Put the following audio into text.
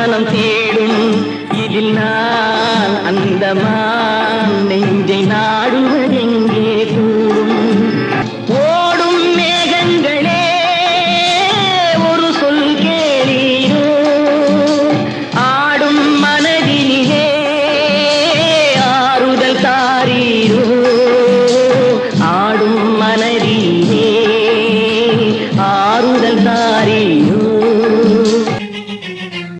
மனம் தேடும் இதில் நான் அந்தமான்.